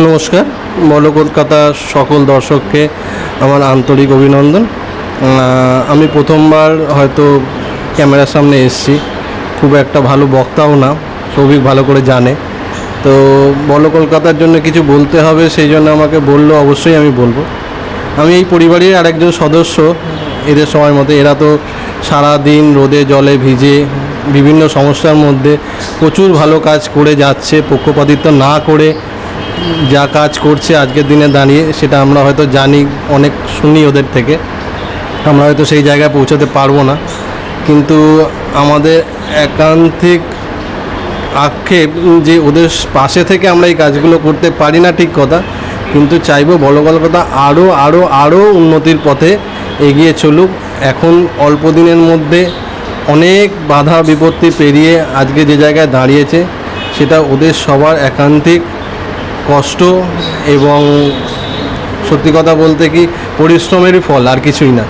নমস্কার। বলো কলকাতার সকল দর্শককে আমার আন্তরিক অভিনন্দন। আমি প্রথমবার হয়তো ক্যামেরার সামনে এসেছি। খুব একটা ভালো বক্তাও না, সৌভিক ভালো করে জানে। তো বলো কলকাতার জন্য কিছু বলতে হবে, সেই জন্য আমাকে বলল, অবশ্যই আমি বলব। আমি এই পরিবারের আরেকজন সদস্য, এদের সময় মতো। এরা তো সারা দিন রোদে, জলে ভিজে, বিভিন্ন সমস্যার মধ্যে প্রচুর ভালো কাজ করে যাচ্ছে, পক্ষপাতিত্ব না করে যা কাজ করছে আজকের দিনে দাঁড়িয়ে, সেটা আমরা হয়তো জানি, অনেক শুনি ওদের থেকে। আমরা হয়তো সেই জায়গায় পৌঁছাতে পারব না। কিন্তু আমাদের একান্তিক আক্ষেপ যে ওদের পাশে থেকে আমরা এই কাজগুলো করতে পারি না ঠিক কথা, কিন্তু চাইব বড় কলকাতা আরও আরও আরও উন্নতির পথে এগিয়ে চলুক। এখন অল্প দিনের মধ্যে অনেক বাধা বিপত্তি পেরিয়ে আজকে যে জায়গায় দাঁড়িয়েছে, সেটা ওদের সবার একান্তিক কষ্ট এবং সত্যি কথা বলতে কি পরিশ্রমেরই ফল আর কিছুই না।